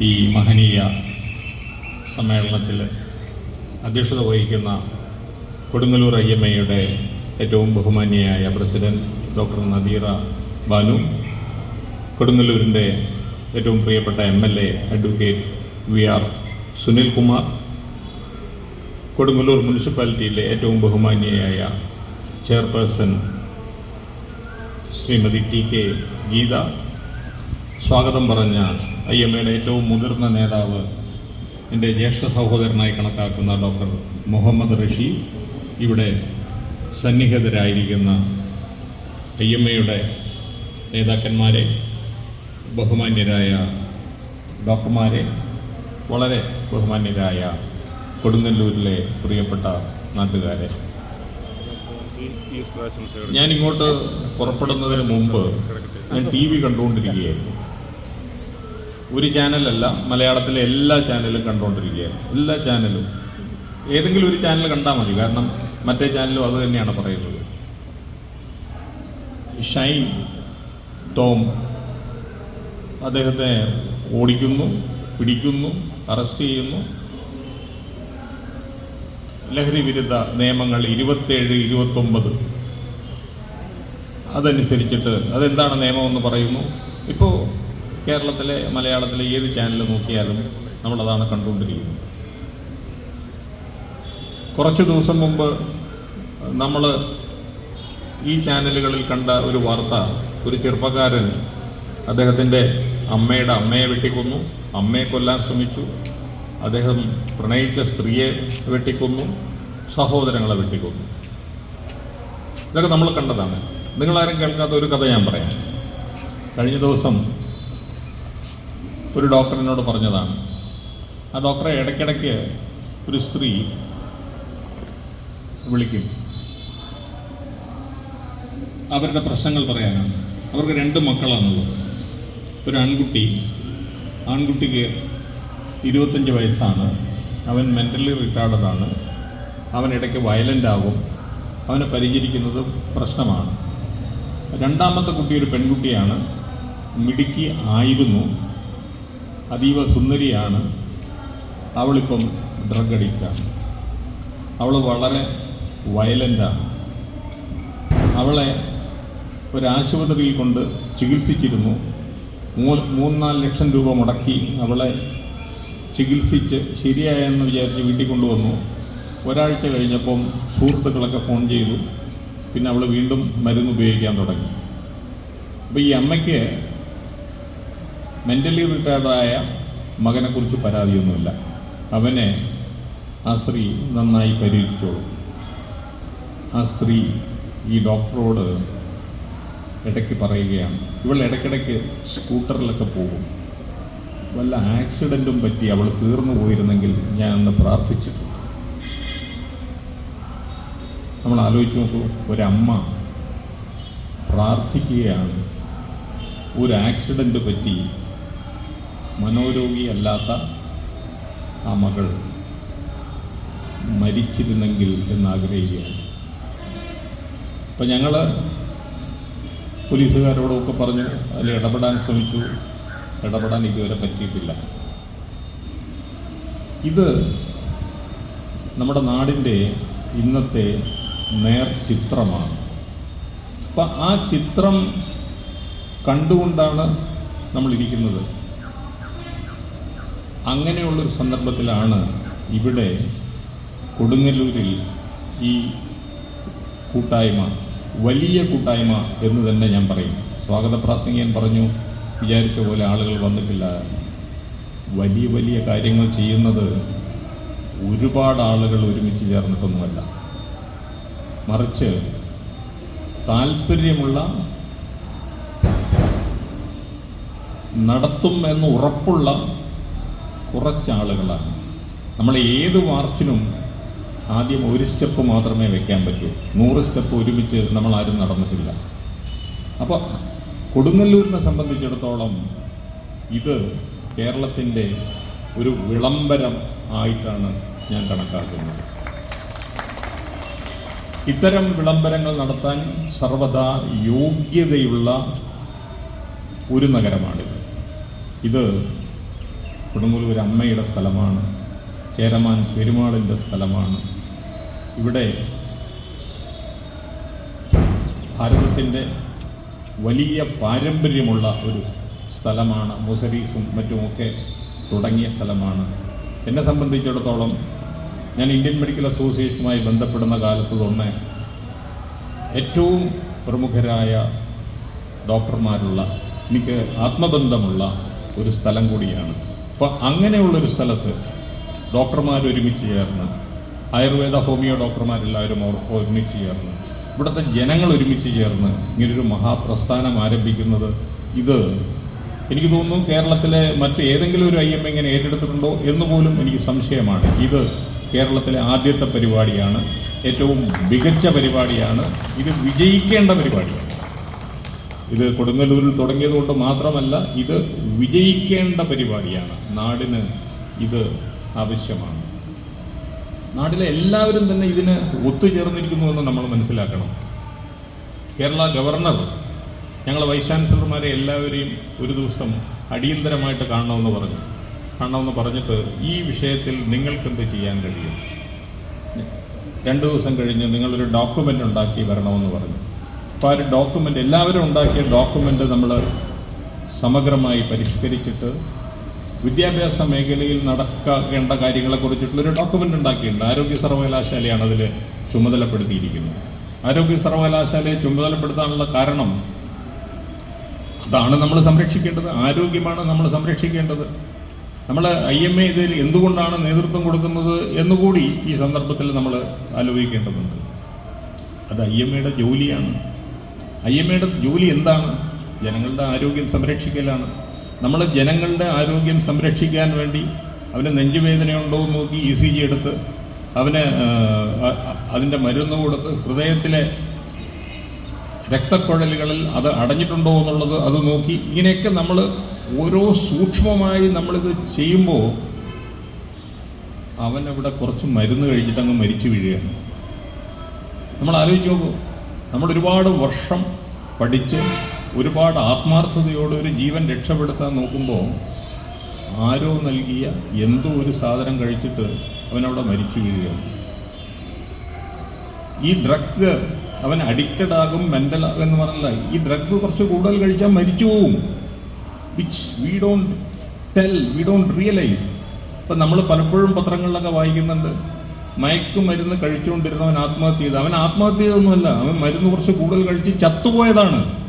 ഈ മഹനീയ സമ്മേളനത്തിൽ അധ്യക്ഷത വഹിക്കുന്ന കൊടുങ്ങല്ലൂർ ഐ എം ഏറ്റവും ബഹുമാന്യയായ പ്രസിഡന്റ് ഡോക്ടർ നദീറ ബാനു കൊടുങ്ങല്ലൂരിന്റെ ഏറ്റവും പ്രിയപ്പെട്ട M L A advocate V R Sunil Kumar Kodungallur മുനിസിപ്പാലിറ്റിയിലെ ഏറ്റവും ബഹുമാന്യയായ chairperson Shrimati T K Geetha സ്വാഗതം പറഞ്ഞ ഐ എം എയുടെ ഏറ്റവും മുതിർന്ന നേതാവ് എന്റെ ജ്യേഷ്ഠ സഹോദരനായി കണക്കാക്കുന്ന ഡോക്ടർ മുഹമ്മദ് റഷി ഇവിടെ സന്നിഹിതരായിരിക്കുന്ന ഐ എം എയുടെ നേതാക്കന്മാരെ ബഹുമാന്യരായ ഡോക്ടർമാരെ വളരെ ബഹുമാന്യരായ കൊടുങ്ങല്ലൂരിലെ പ്രിയപ്പെട്ട നാട്ടുകാരെ. ഞാനിങ്ങോട്ട് പുറപ്പെടുന്നതിന് മുമ്പ് ഞാൻ ടി വി കണ്ടുകൊണ്ടിരിക്കുകയായിരുന്നു. ഒരു ചാനലല്ല മലയാളത്തിലെ എല്ലാ ചാനലും കണ്ടുകൊണ്ടിരിക്കുകയാണ്. എല്ലാ ചാനലും. ഏതെങ്കിലും ഒരു ചാനൽ കണ്ടാൽ മതി കാരണം മറ്റേ ചാനലും അത് തന്നെയാണ് പറയുന്നത്. ഷൈൻ ടോം അദ്ദേഹത്തെ ഓടിക്കുന്നു പിടിക്കുന്നു അറസ്റ്റ് ചെയ്യുന്നു. ലഹരി വിരുദ്ധ നിയമങ്ങൾ ഇരുപത്തേഴ് ഇരുപത്തൊമ്പത്. അതനുസരിച്ചിട്ട് അതെന്താണ് നിയമമെന്ന് പറയുന്നു? ഇപ്പോൾ കേരളത്തിലെ മലയാളത്തിലെ ഏത് ചാനൽ നോക്കിയാലും നമ്മളതാണ് കണ്ടുകൊണ്ടിരിക്കുന്നത്. കുറച്ച് ദിവസം മുമ്പ് നമ്മൾ ഈ ചാനലുകളിൽ കണ്ട ഒരു വാർത്ത ഒരു ചെറുപ്പക്കാരൻ അദ്ദേഹത്തിന്റെ അമ്മയുടെ അമ്മയെ വെട്ടിക്കൊന്നു അമ്മയെ കൊല്ലാൻ ശ്രമിച്ചു അദ്ദേഹം പ്രണയിച്ച സ്ത്രീയെ വെട്ടിക്കൊന്നു സഹോദരങ്ങളെ വെട്ടിക്കൊന്നു. ഇതൊക്കെ നമ്മൾ കണ്ടതാണ്. നിങ്ങളാരും കേൾക്കാത്ത ഒരു കഥ ഞാൻ പറയാം. കഴിഞ്ഞ ദിവസം ഒരു ഡോക്ടറിനോട് പറഞ്ഞതാണ്. ആ ഡോക്ടറെ ഇടയ്ക്കിടയ്ക്ക് ഒരു സ്ത്രീ വിളിക്കും. അവരുടെ പ്രശ്നങ്ങൾ പറയാനാണ്. അവർക്ക് രണ്ട് മക്കളാണുള്ളത്. ഒരു ആൺകുട്ടി ആൺകുട്ടിക്ക് ഇരുപത്തഞ്ച് വയസ്സാണ്. അവൻ മെന്റലി റിട്ടാർഡഡ് അവൻ ഇടയ്ക്ക് വയലന്റ് ആകും. അവനെ പരിചരിക്കുന്നത് പ്രശ്നമാണ്. രണ്ടാമത്തെ കുട്ടി ഒരു പെൺകുട്ടിയാണ്. മിടുക്കി ആയിരുന്നു. അതീവ സുന്ദരിയാണ്. അവളിപ്പം ഡ്രഗ് അഡിക്റ്റാണ് അവൾ വളരെ വയലന്റാണ് അവളെ ഒരാശുപത്രിയിൽ കൊണ്ട് ചികിത്സിച്ചിരുന്നു. മൂ മൂന്നാൽ ലക്ഷം രൂപ മുടക്കി അവളെ ചികിത്സിച്ച് ശരിയായെന്ന് വിചാരിച്ച് വീട്ടിൽ കൊണ്ടുവന്നു. ഒരാഴ്ച കഴിഞ്ഞപ്പം സുഹൃത്തുക്കളൊക്കെ ഫോൺ ചെയ്തു. പിന്നെ അവൾ വീണ്ടും മരുന്ന് ഉപയോഗിക്കാൻ തുടങ്ങി. അപ്പോൾ ഈ അമ്മയ്ക്ക് മെന്റലി റിട്ടയർഡായ മകനെക്കുറിച്ച് പരാതിയൊന്നുമില്ല. അവനെ ആ സ്ത്രീ നന്നായി പരിഹരിച്ചോളും. ആ സ്ത്രീ ഈ ഡോക്ടറോട് ഇടയ്ക്ക് പറയുകയാണ് ഇവൾ ഇടയ്ക്കിടയ്ക്ക് സ്കൂട്ടറിലൊക്കെ പോകും. വല്ല ആക്സിഡന്റും പറ്റി അവൾ തീർന്നു പോയിരുന്നെങ്കിൽ ഞാൻ അന്ന് പ്രാർത്ഥിച്ചിട്ടുണ്ട്. നമ്മൾ ആലോചിച്ച് നോക്കൂ ഒരമ്മ പ്രാർത്ഥിക്കുകയാണ്. ഒരു ആക്സിഡന്റ് പറ്റി മനോരോഗിയല്ലാത്ത ആ മകൾ മരിച്ചിരുന്നെങ്കിൽ എന്നാഗ്രഹിക്കുകയാണ് അപ്പം ഞങ്ങൾ പോലീസുകാരോടൊക്കെ പറഞ്ഞു അതിൽ ഇടപെടാൻ ശ്രമിച്ചു. ഇടപെടാൻ ഇതുവരെ പറ്റിയിട്ടില്ല. ഇത് നമ്മുടെ നാടിന്റെ ഇന്നത്തെ നേർചിത്രമാണ്. അപ്പം ആ ചിത്രം കണ്ടുകൊണ്ടാണ് നമ്മൾ ഇരിക്കുന്നത് അങ്ങനെയുള്ളൊരു സന്ദർഭത്തിലാണ് ഇവിടെ കൊടുങ്ങല്ലൂരിൽ ഈ കൂട്ടായ്മ വലിയ കൂട്ടായ്മ എന്ന് തന്നെ ഞാൻ പറയും. സ്വാഗത പ്രാസംഗികൻ പറഞ്ഞു വിചാരിച്ച പോലെ ആളുകൾ വന്നിട്ടില്ല. വലിയ വലിയ കാര്യങ്ങൾ ചെയ്യുന്നത് ഒരുപാട് ആളുകൾ ഒരുമിച്ച് ചേർന്നിട്ടൊന്നുമല്ല. മറിച്ച് താല്പര്യമുള്ള നടത്തും എന്ന് ഉറപ്പുള്ള കുറച്ച് ആളുകളാണ് നമ്മൾ ഏത് മാർച്ചിനും ആദ്യം ഒരു സ്റ്റെപ്പ് മാത്രമേ വെക്കാൻ പറ്റൂ. നൂറ് സ്റ്റെപ്പ് ഒരുമിച്ച് നമ്മൾ ആരും നടന്നിട്ടില്ല. അപ്പോൾ കൊടുങ്ങല്ലൂരിനെ സംബന്ധിച്ചിടത്തോളം ഇത് കേരളത്തിന്റെ ഒരു വിളംബരം ആയിട്ടാണ് ഞാൻ കണക്കാക്കുന്നത്. ഇത്തരം വിളംബരങ്ങൾ നടത്താൻ സർവദാ യോഗ്യതയുള്ള ഒരു നഗരമാണിത്. ഇത് കൊടുങ്ങല്ലൂർ അമ്മയുടെ സ്ഥലമാണ്. ചേരമാൻ പെരുമാളിന്റെ സ്ഥലമാണ്. ഇവിടെ ഭാരതത്തിന്റെ വലിയ പാരമ്പര്യമുള്ള ഒരു സ്ഥലമാണ്. മുസരീസും മറ്റുമൊക്കെ തുടങ്ങിയ സ്ഥലമാണ്. എന്നെ സംബന്ധിച്ചിടത്തോളം ഞാൻ ഇന്ത്യൻ മെഡിക്കൽ അസോസിയേഷനുമായി ബന്ധപ്പെടുന്ന കാലത്ത് തന്നെ ഏറ്റവും പ്രമുഖരായ ഡോക്ടർമാരുള്ള എനിക്ക് ആത്മബന്ധമുള്ള ഒരു സ്ഥലം കൂടിയാണ്. അപ്പോൾ അങ്ങനെയുള്ളൊരു സ്ഥലത്ത് ഡോക്ടർമാർ ഒരുമിച്ച് ചേർന്ന് ആയുർവേദ ഹോമിയോ ഡോക്ടർമാരെല്ലാവരും ഒരുമിച്ച് ചേർന്ന് ഇവിടുത്തെ ജനങ്ങൾ ഒരുമിച്ച് ചേർന്ന് ഇങ്ങനൊരു മഹാപ്രസ്ഥാനം ആരംഭിക്കുന്നത് ഇത് എനിക്ക് തോന്നുന്നു കേരളത്തിലെ മറ്റ് ഏതെങ്കിലും ഒരു ഐ എം ഇങ്ങനെ ഏറ്റെടുത്തിട്ടുണ്ടോ എന്ന് പോലും എനിക്ക് സംശയമാണ്. ഇത് കേരളത്തിലെ ആദ്യത്തെ പരിപാടിയാണ്. ഏറ്റവും മികച്ച പരിപാടിയാണ്. ഇത് വിജയിക്കേണ്ട പരിപാടിയാണ്. ഇത് കൊടുങ്ങല്ലൂരിൽ തുടങ്ങിയതുകൊണ്ട് മാത്രമല്ല ഇത് വിജയിക്കേണ്ട പരിപാടിയാണ്. നാടിന് ഇത് ആവശ്യമാണ്. നാട്ടിലെ എല്ലാവരും തന്നെ ഇതിന് ഒത്തുചേർന്നിരിക്കുന്നുവെന്ന് നമ്മൾ മനസ്സിലാക്കണം. കേരള ഗവർണർ ഞങ്ങൾ വൈസ് ചാൻസലർമാരെ എല്ലാവരെയും ഒരു ദിവസം അടിയന്തരമായിട്ട് കാണണമെന്ന് പറഞ്ഞു. കാണണമെന്ന് പറഞ്ഞിട്ട് ഈ വിഷയത്തിൽ നിങ്ങൾക്കെന്ത് ചെയ്യാൻ കഴിയും? രണ്ട് ദിവസം കഴിഞ്ഞ് നിങ്ങളൊരു ഡോക്യുമെന്റ് ഉണ്ടാക്കി വരണമെന്ന് പറഞ്ഞു. അപ്പോൾ ആ ഒരു ഡോക്യുമെന്റ് എല്ലാവരും ഉണ്ടാക്കിയ ഡോക്യുമെന്റ് നമ്മൾ സമഗ്രമായി പരിഷ്കരിച്ചിട്ട് വിദ്യാഭ്യാസ മേഖലയിൽ നടക്കേണ്ട കാര്യങ്ങളെക്കുറിച്ചിട്ടുള്ളൊരു ഡോക്യുമെന്റ് ഉണ്ടാക്കിയിട്ടുണ്ട്. ആരോഗ്യ സർവകലാശാലയാണ് അതിൽ ചുമതലപ്പെടുത്തിയിരിക്കുന്നത്. ആരോഗ്യ സർവകലാശാലയെ ചുമതലപ്പെടുത്താനുള്ള കാരണം അതാണ് നമ്മൾ സംരക്ഷിക്കേണ്ടത്. ആരോഗ്യമാണ് നമ്മൾ സംരക്ഷിക്കേണ്ടത്. നമ്മൾ ഐ എം എ ഇതിൽ എന്തുകൊണ്ടാണ് നേതൃത്വം കൊടുക്കുന്നത് എന്നുകൂടി ഈ സന്ദർഭത്തിൽ നമ്മൾ ആലോചിക്കേണ്ടതുണ്ട്. അത് ഐ എം എയുടെ ജോലിയാണ്. ഐ എം എയുടെ ജോലി എന്താണ്? ജനങ്ങളുടെ ആരോഗ്യം സംരക്ഷിക്കലാണ്. നമ്മൾ ജനങ്ങളുടെ ആരോഗ്യം സംരക്ഷിക്കാൻ വേണ്ടി അവന് നെഞ്ചുവേദനയുണ്ടോ എന്ന് നോക്കി ഇ സി ജി എടുത്ത് അവന് അതിന്റെ മരുന്ന് കൊടുത്ത് ഹൃദയത്തിലെ രക്തക്കുഴലുകളിൽ അത് അടഞ്ഞിട്ടുണ്ടോ എന്നുള്ളത് അത് നോക്കി ഇങ്ങനെയൊക്കെ നമ്മൾ ഓരോ സൂക്ഷ്മമായി നമ്മളിത് ചെയ്യുമ്പോൾ അവൻ അവിടെ കുറച്ച് മരുന്ന് കഴിച്ചിട്ട് അങ്ങ് മരിച്ചു വീഴുകയാണ്. നമ്മൾ ആലോചിച്ച് നോക്കൂ നമ്മൾ ഒരുപാട് വർഷം പഠിച്ച് ഒരുപാട് ആത്മാർത്ഥതയോടെ ഒരു ജീവൻ രക്ഷപ്പെടുത്താൻ നോക്കുമ്പോൾ ആരോ നൽകിയ എന്തോ ഒരു സാധനം കഴിച്ചിട്ട് അവനവിടെ മരിച്ചു വീഴുകയാണ് ഈ ഡ്രഗ് അവൻ അഡിക്റ്റഡ് ആകും മെന്റൽ ആകും എന്ന് പറഞ്ഞല്ല ഈ ഡ്രഗ് കുറച്ച് കൂടുതൽ കഴിച്ചാൽ മരിച്ചു പോവും. Which we don't tell we don't realise ഇപ്പം നമ്മൾ പലപ്പോഴും പത്രങ്ങളിലൊക്കെ വായിക്കുന്നുണ്ട് മയക്കുമരുന്ന് കഴിച്ചുകൊണ്ടിരുന്നവൻ ആത്മഹത്യ ചെയ്ത്. അവൻ ആത്മഹത്യ ചെയ്തൊന്നുമല്ല അവൻ മരുന്ന് കുറച്ച് കൂടുതൽ കഴിച്ച് ചത്തുപോയതാണ്.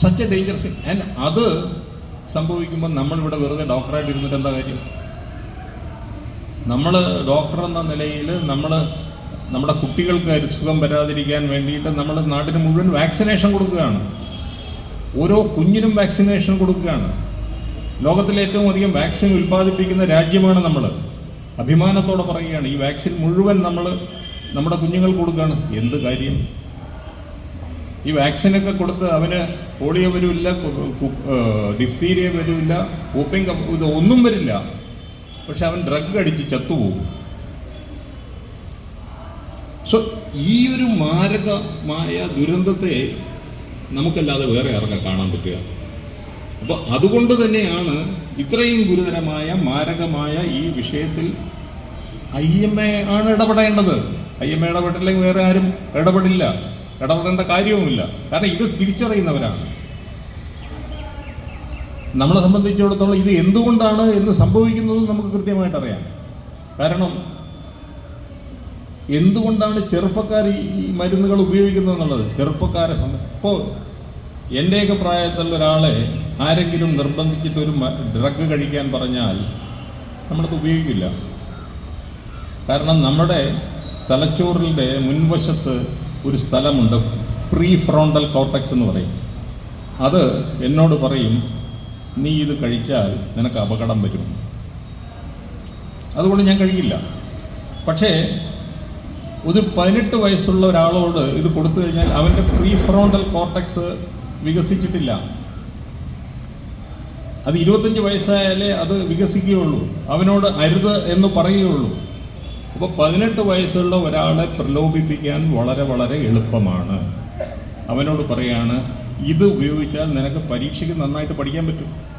സച്ച് എ ഡേഞ്ചറസ് ആൻഡ് അത് സംഭവിക്കുമ്പോൾ നമ്മളിവിടെ വെറുതെ ഡോക്ടറായിട്ട് ഇരുന്നിട്ട് എന്താ കാര്യം? നമ്മൾ ഡോക്ടർ എന്ന നിലയിൽ നമ്മൾ നമ്മുടെ കുട്ടികൾക്ക് സുഖം വരാതിരിക്കാൻ വേണ്ടിയിട്ട് നമ്മൾ നാട്ടിന് മുഴുവൻ വാക്സിനേഷൻ കൊടുക്കുകയാണ്. ഓരോ കുഞ്ഞിനും വാക്സിനേഷൻ കൊടുക്കുകയാണ്. ലോകത്തിലെ ഏറ്റവും അധികം വാക്സിൻ ഉൽപ്പാദിപ്പിക്കുന്ന രാജ്യമാണ് നമ്മൾ അഭിമാനത്തോടെ പറയുകയാണ് ഈ വാക്സിൻ മുഴുവൻ നമ്മൾ നമ്മുടെ കുഞ്ഞുങ്ങൾക്ക് കൊടുക്കുകയാണ് എന്ത് കാര്യം? ഈ വാക്സിനൊക്കെ കൊടുത്ത് അവന് പോളിയോ വരില്ല ഡിഫ്തീരിയ വരില്ല കൂപ്പിംഗ് കപ്പ് ഇത് ഒന്നും വരില്ല. പക്ഷെ അവൻ ഡ്രഗ് അടിച്ച് ചത്തുപോകും. സോ ഈ ഒരു മാരകമായ ദുരന്തത്തെ നമുക്കല്ലാതെ വേറെ ആർക്കാ കാണാൻ പറ്റുക? അപ്പോൾ അതുകൊണ്ട് തന്നെയാണ് ഇത്രയും ഗുരുതരമായ മാരകമായ ഈ വിഷയത്തിൽ ഐ എം എ ആണ് ഇടപെടേണ്ടത്. ഐ എം എ ഇടപെട്ടില്ലെങ്കിൽ വേറെ ആരും ഇടപെടില്ല. ഇടപെടേണ്ട കാര്യവുമില്ല. കാരണം ഇത് തിരിച്ചറിയുന്നവരാണ്. നമ്മളെ സംബന്ധിച്ചിടത്തോളം ഇത് എന്തുകൊണ്ടാണ് എന്ന് സംഭവിക്കുന്നതും നമുക്ക് കൃത്യമായിട്ട് അറിയാം. കാരണം എന്തുകൊണ്ടാണ് ചെറുപ്പക്കാർ ഈ ഈ മരുന്നുകൾ ഉപയോഗിക്കുന്നത് എന്നുള്ളത്? ചെറുപ്പക്കാരെ സംബന്ധിച്ച് ഇപ്പോൾ എന്റെയൊക്കെ പ്രായത്തിലുള്ള ഒരാളെ ആരെങ്കിലും നിർബന്ധിച്ചിട്ട് ഒരു ഡ്രഗ് കഴിക്കാൻ പറഞ്ഞാൽ നമ്മളത് ഉപയോഗിക്കില്ല. കാരണം നമ്മുടെ തലച്ചോറിന്റെ മുൻവശത്ത് ഒരു സ്ഥലമുണ്ട് പ്രീ ഫ്രോണ്ടൽ കോർട്ടക്സ് എന്ന് പറയും. അത് എന്നോട് പറയും നീ ഇത് കഴിച്ചാൽ നിനക്ക് അപകടം വരും. അതുകൊണ്ട് ഞാൻ കഴിക്കില്ല. പക്ഷേ ഒരു പതിനെട്ട് വയസ്സുള്ള ഒരാളോട് ഇത് കൊടുത്തു കഴിഞ്ഞാൽ അവന്റെ പ്രീ ഫ്രോണ്ടൽ കോർട്ടക്സ് വികസിച്ചിട്ടില്ല. അത് ഇരുപത്തഞ്ച് വയസ്സായാലേ അത് വികസിക്കുകയുള്ളൂ. അവനോട് അരുത് എന്ന് പറയുകയുള്ളൂ. അപ്പോൾ പതിനെട്ട് വയസ്സുള്ള ഒരാളെ പ്രലോഭിപ്പിക്കാൻ വളരെ വളരെ എളുപ്പമാണ്. അവനോട് പറയാണ് ഇത് ഉപയോഗിച്ചാൽ നിനക്ക് പരീക്ഷയ്ക്ക് നന്നായിട്ട് പഠിക്കാൻ പറ്റും.